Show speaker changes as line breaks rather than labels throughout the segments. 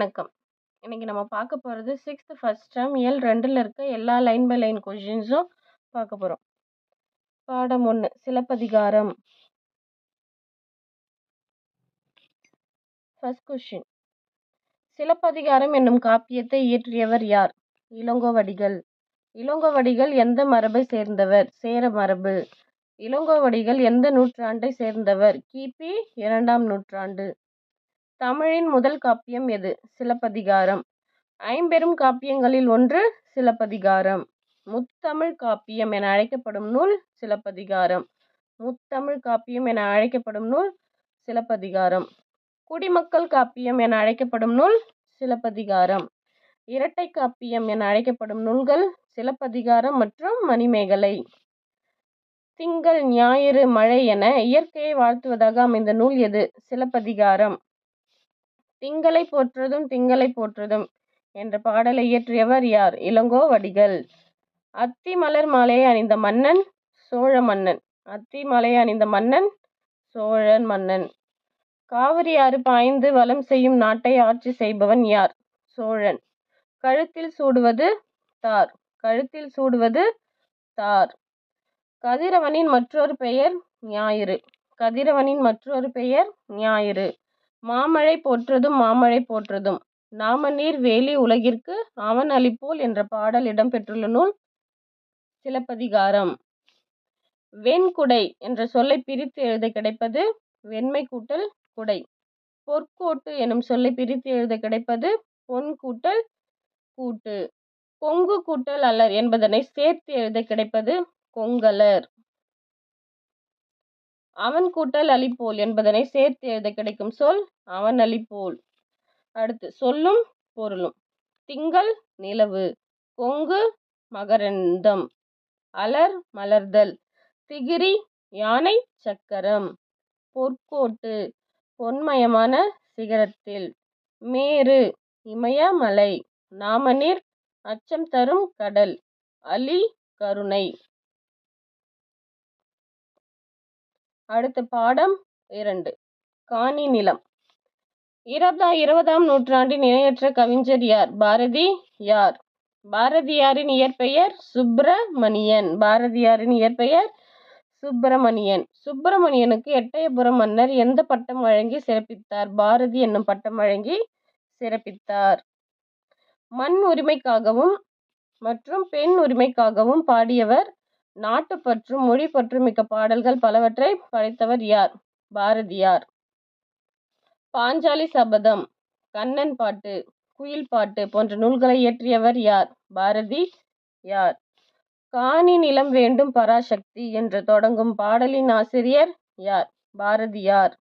வணக்கம். இன்னைக்கு நம்ம பார்க்க போகிறது சிக்ஸ்த் ஃபஸ்ட் டேர்ம் எல் ரெண்டில் இருக்க எல்லா லைன் பை லைன் கொஷின்ஸும் பார்க்க போகிறோம் பாடம் ஒன்று சிலப்பதிகாரம். ஃபஸ்ட் கொஷின் சிலப்பதிகாரம் என்னும் காப்பியத்தை இயற்றியவர் யார்? இளங்கோவடிகள். இளங்கோவடிகள் எந்த மரபை சேர்ந்தவர்? சேர மரபு. இளங்கோவடிகள் எந்த நூற்றாண்டை சேர்ந்தவர்? கிபி இரண்டாம் நூற்றாண்டு. தமிழின் முதல் காப்பியம் எது? சிலப்பதிகாரம். ஐம்பெரும் காப்பியங்களில் ஒன்று சிலப்பதிகாரம். முத்தமிழ் காப்பியம் என அழைக்கப்படும் நூல் சிலப்பதிகாரம். முத்தமிழ் காப்பியம் என அழைக்கப்படும் நூல் சிலப்பதிகாரம். குடிமக்கள் காப்பியம் என அழைக்கப்படும் நூல் சிலப்பதிகாரம். இரட்டை காப்பியம் என அழைக்கப்படும் நூல்கள் சிலப்பதிகாரம் மற்றும் மணிமேகலை. திங்கள் ஞாயிறு மழை என இயற்கையை வாழ்த்துவதாக அமைந்த நூல் எது? சிலப்பதிகாரம். திங்களை போற்றுதும் திங்களை போற்றுதும் என்ற பாடலை இயற்றியவர் யார்? இளங்கோ வடிகள் அத்தி மலர் மாலையை அணிந்த மன்னன் சோழ மன்னன். அத்தி மலை அணிந்த மன்னன் சோழன் மன்னன். காவிரி ஆறு பாய்ந்து வலம் செய்யும் நாட்டை ஆட்சி செய்பவன் யார்? சோழன். கழுத்தில் சூடுவது தார். கழுத்தில் சூடுவது தார். கதிரவனின் மற்றொரு பெயர் ஞாயிறு. கதிரவனின் மற்றொரு பெயர் ஞாயிறு. மாமழை போற்றுதும் மாமழை போற்றுதும். நாமநீர் வேலி உலகிற்கு அவன் அளிப்போல் என்ற பாடல் இடம்பெற்றுள்ள நூல் சிலப்பதிகாரம். வெண்குடை என்ற சொல்லை பிரித்து எழுத கிடைப்பது வெண்மை கூட்டல் குடை. பொற்கோட்டு எனும் சொல்லை பிரித்து எழுத கிடைப்பது பொன் கூட்டல் கூட்டு. கொங்கு கூட்டல் அலர் என்பதனை சேர்த்து எழுத கிடைப்பது கொங்கலர். அவன் கூட்டல் அலிப்போல் என்பதனை சேர்த்து எழுத கிடைக்கும் சொல் அவன் அலிபோல் அடுத்து சொல்லும் பொருளும். திங்கள் நிலவு கொங்கு மகரந்தம் அலர் மலர்தல் திகிரி யானை சக்கரம் பொற்கோட்டு பொன்மயமான சிகரத்தில் மேரு இமயமலை நாமநீர் அச்சம் தரும் கடல் அலி கருணை. அடுத்த பாடம் இரண்டு. காணி நிலம். இருபதா இருபதாம் நூற்றாண்டின் இணையற்ற கவிஞர் யார்? பாரதி யார்? பாரதியாரின் இயற்பெயர் சுப்பிரமணியன். பாரதியாரின் இயற்பெயர் சுப்பிரமணியன். சுப்பிரமணியனுக்கு எட்டயபுரம் மன்னர் எந்த பட்டம் வழங்கி சிறப்பித்தார்? பாரதி என்னும் பட்டம் வழங்கி சிறப்பித்தார். மண் உரிமைக்காகவும் மற்றும் பெண் உரிமைக்காகவும் பாடியவர் நாட்டுப்பற்றும் மொழி பற்றும் மிக்க பாடல்கள் பலவற்றை படைத்தவர் யார்? பாரதியார். பாஞ்சாலி சபதம் கண்ணன் பாட்டு குயில் பாட்டு போன்ற நூல்களை இயற்றியவர் யார்? பாரதி யார் காணி நிலம் வேண்டும் பராசக்தி என்று தொடங்கும் பாடலின் ஆசிரியர் யார்? பாரதியார்.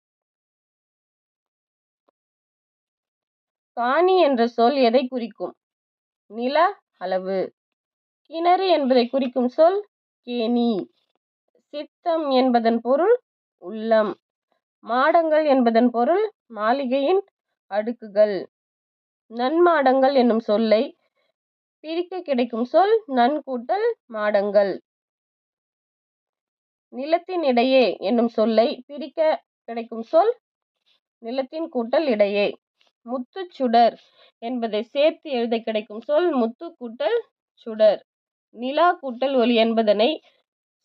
காணி என்ற சொல் எதை குறிக்கும்? நில அளவு. கிணறு என்பதை குறிக்கும் சொல் கேணி. சித்தம் என்பதன் பொருள் உள்ளம். மாடங்கள் என்பதன் பொருள் மாளிகையின் அடுக்குகள். நன்மாடங்கள் என்னும் சொல்லை பிரிக்க கிடைக்கும் சொல் நன்கூட்டல் மாடங்கள். நிலத்தின் இடையே என்னும் சொல்லை பிரிக்க கிடைக்கும் சொல் நிலத்தின் கூட்டல் இடையே. முத்துச்சுடர் என்பதை சேர்த்து எழுத கிடைக்கும் சொல் முத்து கூட்டல் சுடர். நிலா கூட்டல் ஒளி என்பதனை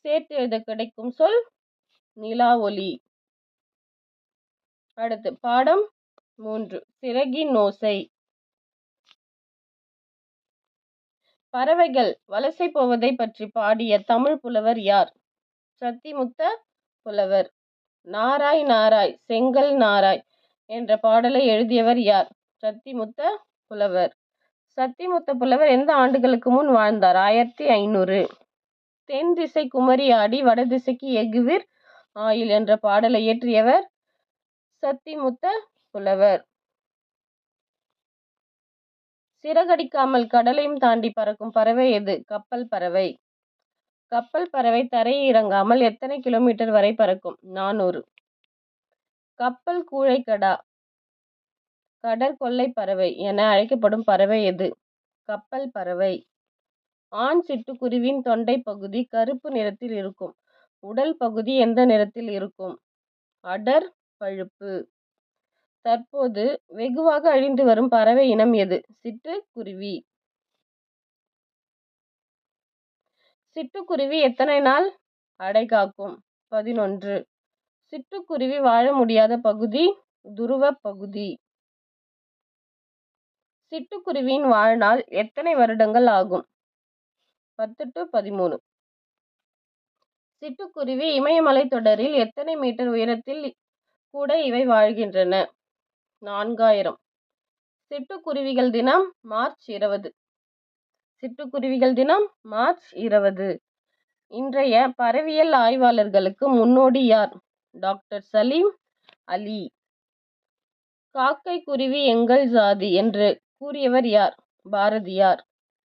சேர்த்து எழுத கிடைக்கும் சொல் நிலா ஒலி. அடுத்து பாடம் மூன்று சிறகின் ஓசை பறவைகள் வலசை போவதை பற்றி பாடிய தமிழ் புலவர் யார்? சத்திமுத்த புலவர். நாராய் நாராய் செங்கல் நாராய் என்ற பாடலை எழுதியவர் யார்? சத்திமுத்த புலவர். சத்திமுத்த புலவர் எந்த ஆண்டுகளுக்கு முன் வாழ்ந்தார்? ஆயிரத்தி ஐநூறு. தென் திசை குமரி ஆடி வடதிசைக்கு எகுவிர் ஆயில் என்ற பாடலை இயற்றியவர் சத்திமுத்த புலவர். சிறகடிக்காமல் கடலையும் தாண்டி பறக்கும் பறவை எது? கப்பல் பறவை. கப்பல் பறவை தரையை இறங்காமல் எத்தனை கிலோமீட்டர் வரை பறக்கும்? நானூறு. கப்பல் கூழைக்கடா. கடற்கொள்ளை பறவை என அழைக்கப்படும் பறவை எது? கப்பல் பறவை. ஆண் சிட்டுக்குருவின் தொண்டை பகுதி கருப்பு நிறத்தில் இருக்கும். உடல் பகுதி எந்த நிறத்தில் இருக்கும்? அடர் பழுப்பு. தற்போது வெகுவாக அழிந்து வரும் பறவை இனம் எது? சிட்டுக்குருவி. சிட்டுக்குருவி எத்தனை நாள் அடைகாக்கும் பதினொன்று. சிட்டுக்குருவி வாழ முடியாத பகுதி துருவ பகுதி. சிட்டுக்குருவியின் வாழ்நாள் எத்தனை வருடங்கள் ஆகும்? பத்து டு பதிமூணு. சிட்டுக்குருவி இமயமலை தொடரில் எத்தனை மீட்டர் உயரத்தில் கூட இவை வாழ்கின்றன? நான்காயிரம். சிட்டுக்குருவிகள் தினம் மார்ச் இருபது. சிட்டுக்குருவிகள் தினம் மார்ச் இருபது. இன்றைய பறவியல் ஆய்வாளர்களுக்கு முன்னோடி யார்? டாக்டர் சலீம் அலி. காக்கை குருவி எங்கள் ஜாதி என்று கூறியவர் யார்? பாரதியார்.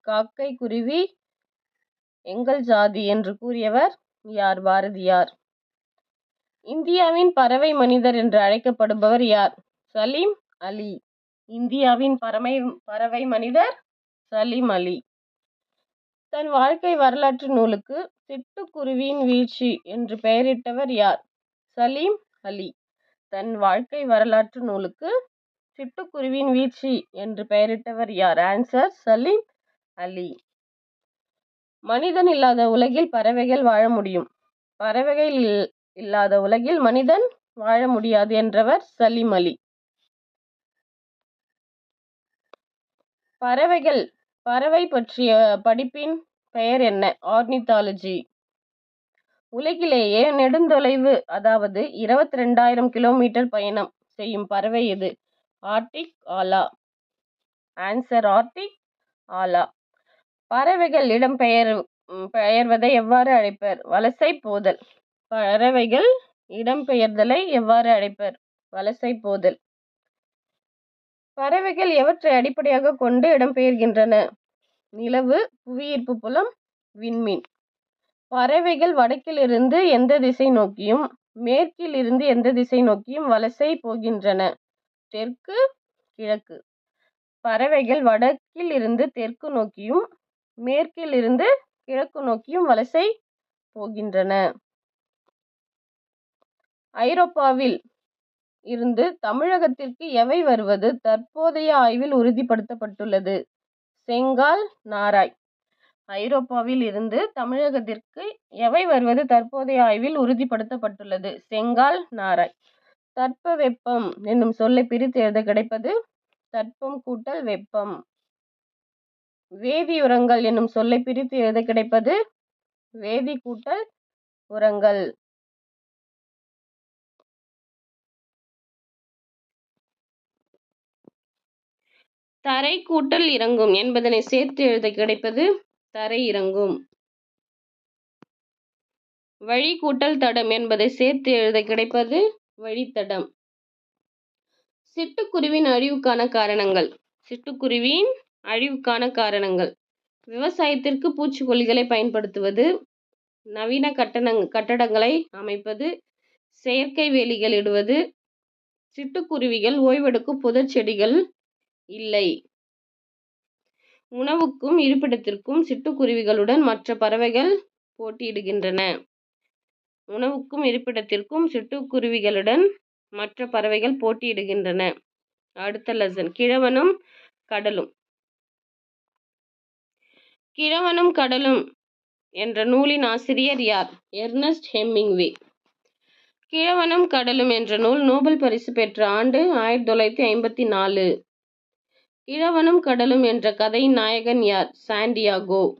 காக்கை குருவி எங்கள் ஜாதி என்று கூறியவர் யார்? பாரதியார். இந்தியாவின் பறவை மனிதர் என்று அழைக்கப்படுபவர் யார்? சலீம் அலி. இந்தியாவின் பறவை பறவை மனிதர் சலீம் அலி. தன் வாழ்க்கை வரலாற்று நூலுக்கு சிட்டுக்குருவியின் வீழ்ச்சி என்று பெயரிட்டவர் யார்? சலீம் அலி. தன் வாழ்க்கை வரலாற்று நூலுக்கு சிட்டுக்குருவியின் வீழ்ச்சி என்று பெயரிட்டவர் யார்? ஆன்சர் சலீம் அலி. மனிதன் இல்லாத உலகில் பறவைகள் வாழ முடியும். பறவைகள் இல்லாத உலகில் மனிதன் வாழ முடியாது என்றவர் சலீம் அலி. பறவைகள் பறவை பற்றிய படிப்பின் பெயர் என்ன? ஆர்னித்தாலஜி உலகிலேயே நெடுந்தொலைவு அதாவது இருபத்தி ரெண்டாயிரம் கிலோமீட்டர் பயணம் செய்யும் பறவை எது? ஆர்டிக் ஆலா. ஆன்சர் ஆர்டிக் ஆலா. பறவைகள் இடம்பெயர் பெயர்வதை எவ்வாறு அழைப்பர்? வலசை போதல். பறவைகள் இடம்பெயர்தலை எவ்வாறு அழைப்பர்? வலசை போதல். பறவைகள் எவற்றை அடிப்படையாக கொண்டு இடம்பெயர்கின்றன? நிலவு புவியீர்ப்பு புலம் விண்மீன். பறவைகள் வடக்கிலிருந்து எந்த திசை நோக்கியும் மேற்கில் இருந்து எந்த திசை நோக்கியும் வலசை போகின்றன. தெற்கு கிழக்கு. பறவைகள் வடக்கில் இருந்து தெற்கு நோக்கியும் மேற்கில் இருந்து கிழக்கு நோக்கியும் வலசை போகின்றன. ஐரோப்பாவில் இருந்து தமிழகத்திற்கு எவை வருவது தற்போதைய ஆய்வில் உறுதிப்படுத்தப்பட்டுள்ளது. செங்கால் நாராய். ஐரோப்பாவில் இருந்து தமிழகத்திற்கு எவை வருவது தற்போதைய ஆய்வில் உறுதிப்படுத்தப்பட்டுள்ளது? செங்கால் நாராய். தட்ப வெப்பம் என்னும் சொல்லை பிரித்து எழுத கிடைப்பது தட்பம் கூட்டல் வெப்பம். வேதி உரங்கள் என்னும் சொல்லை பிரித்து எழுத கிடைப்பது வேதி கூட்டல் உரங்கள். தரை கூட்டல் இறங்கும் என்பதனை சேர்த்து எழுத கிடைப்பது தரை இறங்கும். வழி கூட்டல் தடம் என்பதை சேர்த்து எழுத கிடைப்பது வழித்தடம். சிட்டுக்குருவின் அழிவுக்கான காரணங்கள். சிட்டுக்குருவியின் அழிவுக்கான காரணங்கள். விவசாயத்திற்கு பூச்சிக்கொல்லிகளை பயன்படுத்துவது நவீன கட்டணங் கட்டடங்களை அமைப்பது செயற்கை வேலிகள் இடுவது சிட்டுக்குருவிகள் ஓய்வெடுக்கும் புதர் செடிகள் இல்லை. உணவுக்கும் இருப்பிடத்திற்கும் சிட்டுக்குருவிகளுடன் மற்ற பறவைகள் போட்டியிடுகின்றன. உணவுக்கும் இருப்பிடத்திற்கும் சிட்டுக்குருவிகளுடன் மற்ற பறவைகள் போட்டியிடுகின்றன. அடுத்த லெசன் கிழவனும் கடலும். கிழவனும் கடலும் என்ற நூலின் ஆசிரியர் யார்? எர்னஸ்ட் ஹெம்மிங்வே கிழவனும் கடலும் என்ற நூல் நோபல் பரிசு பெற்ற ஆண்டு ஆயிரத்தி தொள்ளாயிரத்தி ஐம்பத்தி நாலு. கிழவனும் கடலும் என்ற கதையின் நாயகன் யார்? சாண்டியாகோ.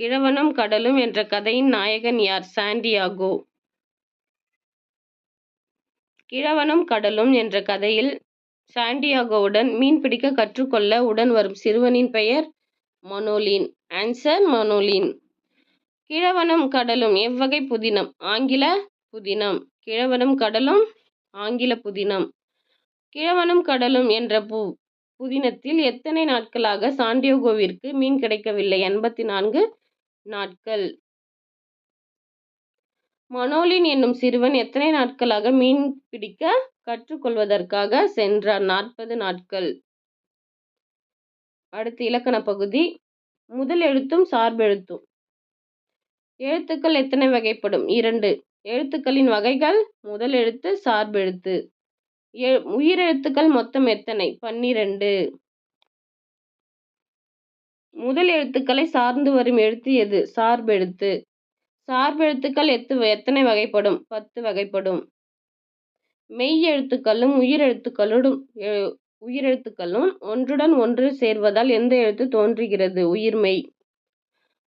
கிழவனும் கடலும் என்ற கதையின் நாயகன் யார்? சாண்டியாகோ. கிழவனும் கடலும் என்ற கதையில் சாண்டியாகோவுடன் மீன் பிடிக்க கற்றுக்கொள்ள உடன் வரும் சிறுவனின் பெயர் மனோலின். Answer Manolin. கிழவனும் கடலும் எவ்வகை புதினம்? ஆங்கில புதினம். கிழவனும் கடலும் ஆங்கில புதினம். கிழவனும் கடலும் என்ற பூ புதினத்தில் எத்தனை நாட்களாக சாண்டியோகோவிற்கு மீன் கிடைக்கவில்லை? எண்பத்தி நான்கு நாட்கள். மனோலின் என்னும் சிறுவன் எத்தனை நாட்களாக மீன் பிடிக்க கற்றுக்கொள்வதற்காக சென்றார் நாற்பது நாட்கள். அடுத்து இலக்கண பகுதி. முதல் எழுத்தும் சார்பெழுத்தும் எழுத்துக்கள் எத்தனை வகைப்படும்? இரண்டு. எழுத்துக்களின் வகைகள். முதல் எழுத்து சார்பெழுத்து எ- உயிரெழுத்துக்கள் மொத்தம் எத்தனை? பன்னிரண்டு. முதல் எழுத்துக்களை சார்ந்து வரும் எழுத்து எது? சார்பெழுத்து சார்பெழுத்துக்கள் எத்து எத்தனை வகைப்படும்? பத்து வகைப்படும். மெய் எழுத்துக்களும் உயிரெழுத்துக்களோடும் எ- உயிரெழுத்துக்களும் ஒன்றுடன் ஒன்று சேர்வதால் எந்த எழுத்து தோன்றுகிறது? உயிர்மெய்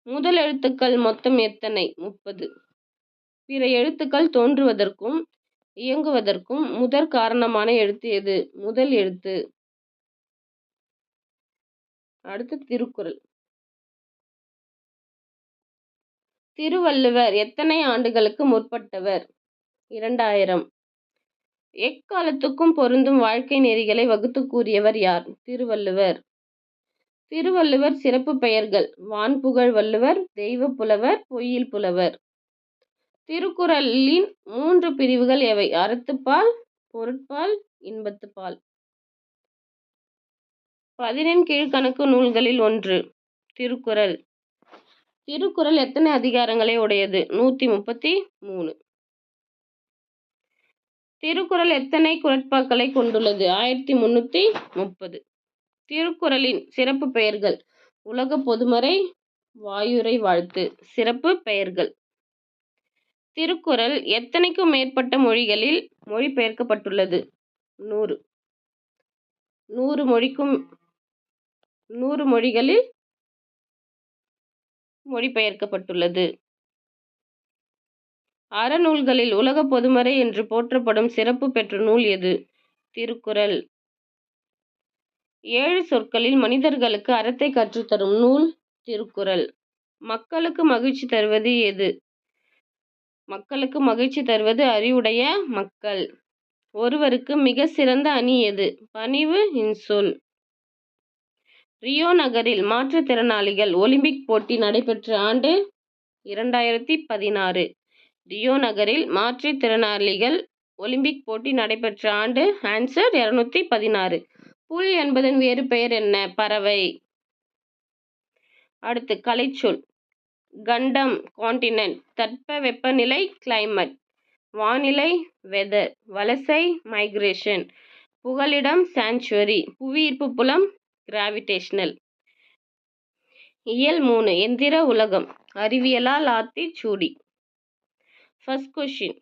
முதல் எழுத்துக்கள் மொத்தம் எத்தனை? முப்பது. பிற எழுத்துக்கள் தோன்றுவதற்கும் இயங்குவதற்கும் முதற் காரணமான எழுத்து எது? முதல் எழுத்து. அடுத்து திருக்குறள். திருவள்ளுவர் எத்தனை ஆண்டுகளுக்கு முற்பட்டவர்? இரண்டாயிரம். எக்காலத்துக்கும் பொருந்தும் வாழ்க்கை நெறிகளை வகுத்து கூறியவர் யார்? திருவள்ளுவர். திருவள்ளுவர் சிறப்பு பெயர்கள். வான்புகழ் வள்ளுவர் தெய்வ புலவர் பொய்யில் புலவர். திருக்குறளின் மூன்று பிரிவுகள் எவை? அறத்துப்பால் பொருட்பால் இன்பத்துப்பால். பதினெண் கீழ்கணக்கு நூல்களில் ஒன்று. திருக்குறள். திருக்குறள் எத்தனை அதிகாரங்களை உடையது? நூத்தி முப்பத்தி மூணு. திருக்குறள் எத்தனை குரட்பாக்களை கொண்டுள்ளது? ஆயிரத்தி முன்னூத்தி முப்பது. திருக்குறளின் சிறப்பு பெயர்கள். உலக பொதுமறை வாயுரை வாழ்த்து. சிறப்பு பெயர்கள். திருக்குறள் எத்தனைக்கும் மேற்பட்ட மொழிகளில் மொழிபெயர்க்கப்பட்டுள்ளது? நூறு. நூறு மொழிக்கும் நூறு மொழிகளில் மொழிபெயர்க்கப்பட்டுள்ளது. அறநூல்களில் உலக பொதுமறை என்று போற்றப்படும் சிறப்பு பெற்ற நூல் எது? திருக்குறள். ஏழு சொற்களில் மனிதர்களுக்கு அறத்தை கற்றுத்தரும் நூல் திருக்குறள். மக்களுக்கு மகிழ்ச்சி தருவது எது? மக்களுக்கு மகிழ்ச்சி தருவது அறிவுடைய மக்கள். ஒருவருக்கு மிக சிறந்த அணி எது? பணிவு இன்சொல். ரியோ நகரில் மாற்றுத்திறனாளிகள் ஒலிம்பிக் போட்டி நடைபெற்ற ஆண்டு இரண்டாயிரத்தி பதினாறு. ரியோ நகரில் மாற்றுத்திறனாளிகள் ஒலிம்பிக் போட்டி நடைபெற்ற ஆண்டு ஆன்சர் இருநூத்தி பதினாறு. புல் என்பதன் வேறு பெயர் என்ன? பறவை. அடுத்து கலைச்சொல். கண்டம் கான்டினென்ட் தட்ப வெப்பநிலை கிளைமேட் வானிலை வெதர் வலசை மைக்ரேஷன் புகலிடம் சாங்சுவரி புவியீர்ப்பு புலம் கிராவிடேஷனல் இயல் மூணு எந்திர உலகம். அறிவியலால் சூடி. ஃபர்ஸ்ட் கொஷின்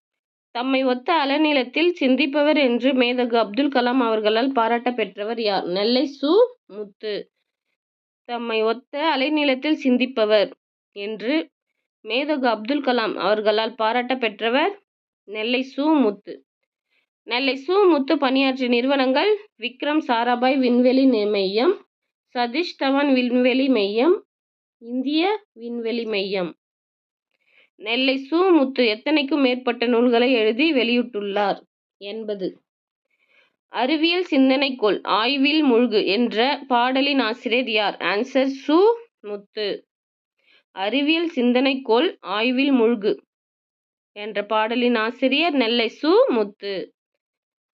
தம்மை ஒத்த அலநிலத்தில் சிந்திப்பவர் என்று மேதகு அப்துல் கலாம் அவர்களால் பாராட்ட பெற்றவர் யார்? நெல்லை சு. முத்து. தம்மை ஒத்த அலைநிலத்தில் சிந்திப்பவர் என்று மேதகு அப்துல் கலாம் அவர்களால் பாராட்ட பெற்றவர் நெல்லை சு. முத்து. நெல்லை சு முத்து பணியாற்றிய நிறுவனங்கள் விக்ரம் சாராபாய் விண்வெளி மையம் சதீஷ் தவான் விண்வெளி மையம் இந்திய விண்வெளி மையம். நெல்லை சு முத்து எத்தனைக்கும் மேற்பட்ட நூல்களை எழுதி வெளியிட்டுள்ளார் என்பது. அறிவியல் சிந்தனைக்கோள் ஆய்வில் முழுகு என்ற பாடலின் ஆசிரியர் யார்? ஆன்சர் சு முத்து அறிவியல் சிந்தனைக்கோள் ஆய்வில் முழுகு என்ற பாடலின் ஆசிரியர் நெல்லை சு முத்து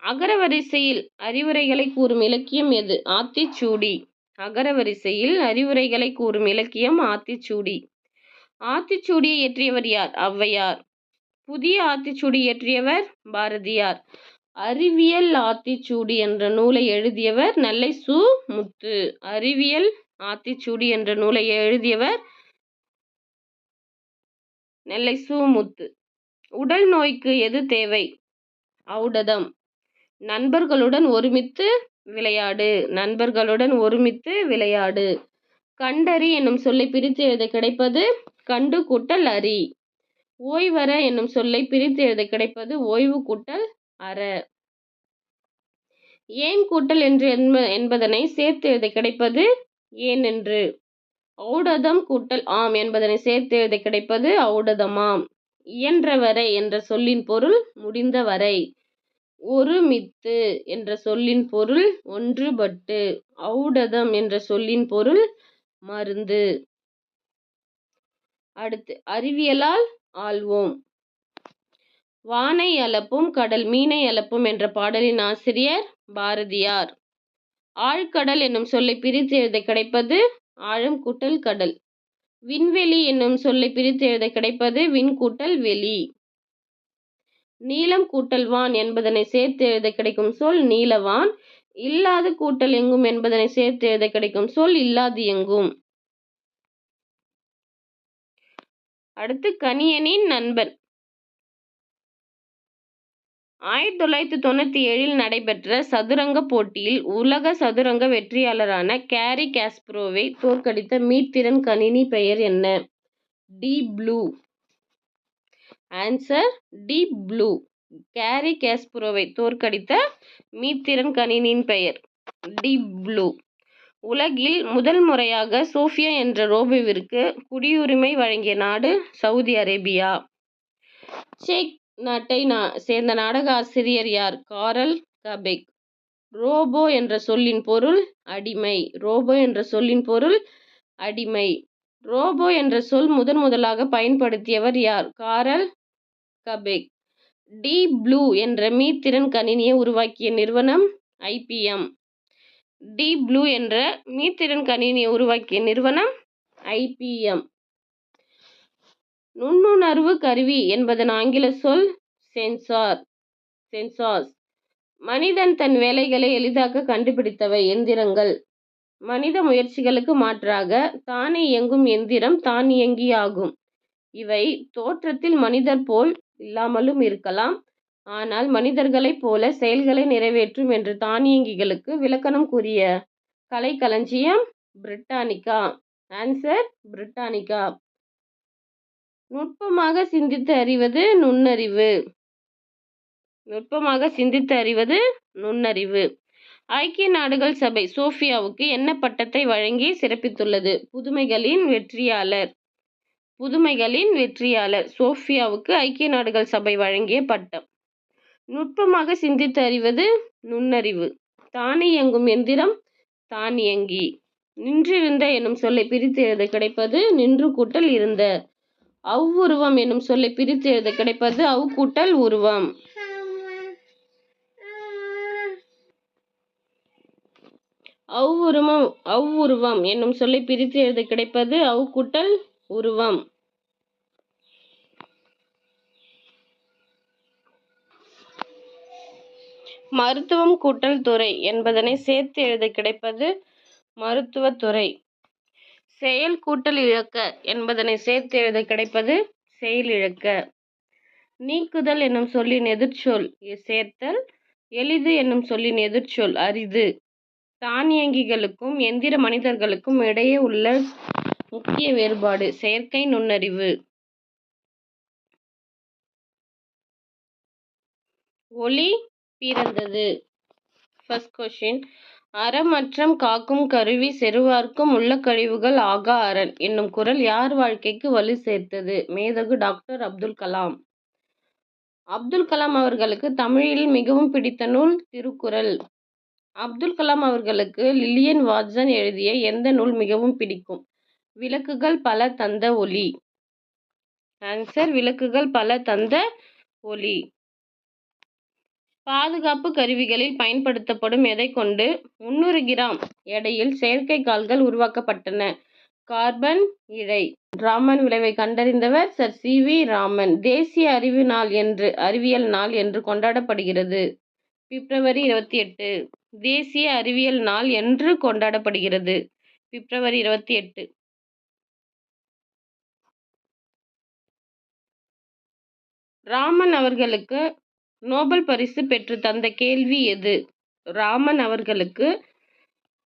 அகரவரிசையில் அறிவுரைகளை கூறும் இலக்கியம் எது? ஆத்திச்சூடி. அகரவரிசையில் அறிவுரைகளை கூறும் இலக்கியம் ஆத்திச்சூடி. ஆத்திச்சூடியை இயற்றியவர் யார்? ஔவையார். புதிய ஆத்திச்சூடி இயற்றியவர் பாரதியார். அறிவியல் ஆத்திச்சூடி என்ற நூலை எழுதியவர் நல்லை சு முத்து. அறிவியல் ஆத்திச்சூடி என்ற நூலை எழுதியவர் நெல்லை சு முத்து. உடல் நோய்க்கு எது தேவை? ஔடதம். நண்பர்களுடன் ஒருமித்து விளையாடு. நண்பர்களுடன் ஒருமித்து விளையாடு. கண்டறி என்னும் சொல்லை பிரித்து எழுத கிடைப்பது கண்டு கூட்டல் அறி ஓய்வற என்னும் சொல்லை பிரித்து எழுத கிடைப்பது ஓய்வு கூட்டல் அற. ஏன் கூட்டல் என்று என்ப- என்பதனை சேர்த்து எழுத கிடைப்பது ஏன் என்று ஔடதம் கூட்டல் ஆம் என்பதனை சேர்த்து எழுத கிடைப்பது ஔடதமாம். இயன்றவரை என்ற சொல்லின் பொருள் முடிந்தவரை. ஒருமித்து என்ற சொல்லின் பொருள் ஒன்றுபட்டு ஔடதம் என்ற சொல்லின் பொருள் மருந்து. அடுத்து அறிவியலால் ஆள்வோம். வானை அலப்பும் கடல் மீனை அலப்பும் என்ற பாடலின் ஆசிரியர் பாரதியார். ஆழ்கடல் என்னும் சொல்லை பிரித்து எழுத கிடைப்பது ஆழம் கூட்டல் கடல். விண்வெளி என்னும் சொல்லை பிரித்து எழுத கிடைப்பது விண் கூட்டல் வெளி. நீளம் கூட்டல் வான் என்பதனை சேர்த்து எழுத கிடைக்கும் சொல் நீலவான் இல்லாது கூட்டல் எங்கும் என்பதனை சேர்த்து எழுத கிடைக்கும் சொல் இல்லாது எங்கும். அடுத்து கணியனின் நண்பன். ஆயிரத்தி தொள்ளாயிரத்தி தொண்ணூற்றி ஏழில் நடைபெற்ற சதுரங்க போட்டியில் உலக சதுரங்க வெற்றியாளரான கேரி காஸ்பரோவை தோற்கடித்த மீத்திறன் கணினி பெயர் என்ன? Deep Blue. Answer Deep Blue Garry கேஸ்புரோவை தோற்கடித்த மீத்திறன் கணினியின் பெயர். டீப் ப்ளூ உலகில் முதல் முறையாக சோஃபியா என்ற ரோபோவிற்கு குடியுரிமை வழங்கிய நாடு சவுதி அரேபியா. செக் நாட்டை நா சேர்ந்த நாடக ஆசிரியர் யார்? காரல் கபெக். ரோபோ என்ற சொல்லின் பொருள் அடிமை. ரோபோ என்ற சொல்லின் பொருள் அடிமை. ரோபோ என்ற சொல் முதன் முதலாக பயன்படுத்தியவர் யார்? காரல் கபேக். டீப் ப்ளூ என்ற மீத்திறன் கணினியை உருவாக்கிய நிறுவனம் ஐபிஎம் டீப் ப்ளூ என்ற மீத்திறன் கணினியை உருவாக்கிய நிறுவனம் ஐபிஎம் நுண்ணுணர்வு கருவி என்பதன் ஆங்கில சொல் சென்சார் சென்சார்ஸ். மனிதன் தன் வேலைகளை எளிதாக கண்டுபிடித்தவை எந்திரங்கள். மனித முயற்சிகளுக்கு மாற்றாக தானே இயங்கும் எந்திரம் தானியங்கி ஆகும் இவை தோற்றத்தில் மனிதர் போல் இல்லாமலும் இருக்கலாம். ஆனால் மனிதர்களைப் போல செயல்களை நிறைவேற்றும் என்று தானியங்கிகளுக்கு விளக்கணம் கூறிய கலைக்களஞ்சியம் பிரிட்டானிக்கா. Answer Britannica. நுட்பமாக சிந்தித்து அறிவது நுண்ணறிவு. நுட்பமாக சிந்தித்து அறிவது நுண்ணறிவு. ஐக்கிய நாடுகள் சபை சோஃபியாவுக்கு என்ன பட்டத்தை வழங்கி சிறப்பித்துள்ளது? புதுமைகளின் வெற்றியாளர். புதுமைகளின் வெற்றியாளர். சோஃபியாவுக்கு ஐக்கிய நாடுகள் சபை வழங்கிய பட்டம். நுட்பமாக சிந்தித்து அறிவது நுண்ணறிவு. தானியங்கும் எந்திரம் தானியங்கி நின்றிருந்த எனும் சொல்லை பிரித்து எழுத கிடைப்பது நின்று கூட்டல் இருந்த. அவ்வுருவம் எனும் சொல்லை பிரித்து எழுத கிடைப்பது அவ் கூட்டல் உருவம். அவ்வுருமம் அவ்வுருவம் என்னும் சொல்லை பிரித்து எழுத கிடைப்பது அவ் கூட்டல் உருவம். மருத்துவம் கூட்டல் துறை என்பதனை சேர்த்து எழுத கிடைப்பது மருத்துவத்துறை செயல் கூட்டல் இழக்க என்பதனை சேர்த்து எழுத கிடைப்பது செயல் இழக்க நீக்குதல் என்னும் சொல்லின் எதிர்ச்சொல் சேர்த்தல் எளிது என்னும் சொல்லின் எதிர்ச்சொல் அரிது. தானியங்கிகளுக்கும் எந்திர மனிதர்களுக்கும் இடையே உள்ள முக்கிய வேறுபாடு செயற்கை நுண்ணறிவு. ஒளி பிறந்தது. ஃபர்ஸ்ட் கொஷின் அறமற்றம் காக்கும் கருவி செருவார்க்கும் உள்ள கழிவுகள் ஆகா அரண் என்னும் குரல் யார் வாழ்க்கைக்கு வலு சேர்த்தது? மேதகு டாக்டர் அப்துல் கலாம். அப்துல் கலாம் அவர்களுக்கு தமிழில் மிகவும் பிடித்த நூல் திருக்குறள். அப்துல் கலாம் அவர்களுக்கு லில்லியன் வாட்சன் எழுதிய எந்த நூல் மிகவும் பிடிக்கும்? விளக்குகள் பல தந்த ஒளி ஆன்சர் விளக்குகள் பல தந்த ஒளி பாதுகாப்பு கருவிகளில் பயன்படுத்தப்படும் எதை கொண்டு? முன்னூறு கிராம் எடையில் செயற்கை கால்கள் உருவாக்கப்பட்டன. கார்பன் இழை. ராமன் விளைவை கண்டறிந்தவர் சர் சி வி ராமன். தேசிய அறிவு நாள் என்று அறிவியல் நாள் என்று கொண்டாடப்படுகிறது. பிப்ரவரி இருபத்தி எட்டு. தேசிய அறிவியல் நாள் என்று கொண்டாடப்படுகிறது. பிப்ரவரி இருபத்தி எட்டு. ராமன் அவர்களுக்கு நோபல் பரிசு பெற்று தந்த கேள்வி எது? ராமன் அவர்களுக்கு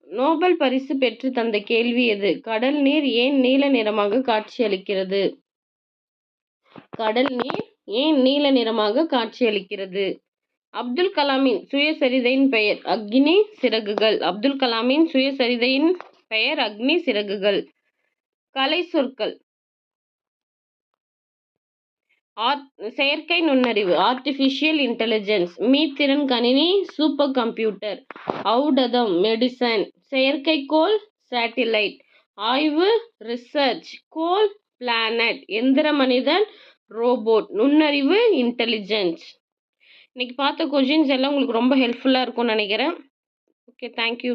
நோபல் பரிசு பெற்று தந்த கேள்வி எது? கடல் நீர் ஏன் நீல நிறமாக காட்சியளிக்கிறது? கடல் நீர் ஏன் நீல நிறமாக காட்சியளிக்கிறது? அப்துல் கலாமின் சுயசரிதையின் பெயர் அக்னி சிறகுகள். அப்துல் கலாமின் சுயசரிதையின் பெயர் அக்னி சிறகுகள். கலை சொற்கள். செயற்கை நுண்ணறிவு ஆர்டிஃபிஷியல் இன்டெலிஜென்ஸ் மீத்திறன் கணினி சூப்பர் கம்ப்யூட்டர் அவுடதம் மெடிசன் செயற்கைக்கோள் சேட்டிலைட் ஆய்வு ரிசர்ச் கோல் பிளானட் எந்திர மனிதன் ரோபோட் நுண்ணறிவு இன்டெலிஜென்ஸ் இன்றைக்கி பார்த்த கொஷின்ஸ் எல்லாம் உங்களுக்கு ரொம்ப ஹெல்ப்ஃபுல்லாக இருக்கும்னு நினைக்கிறேன். Okay thank you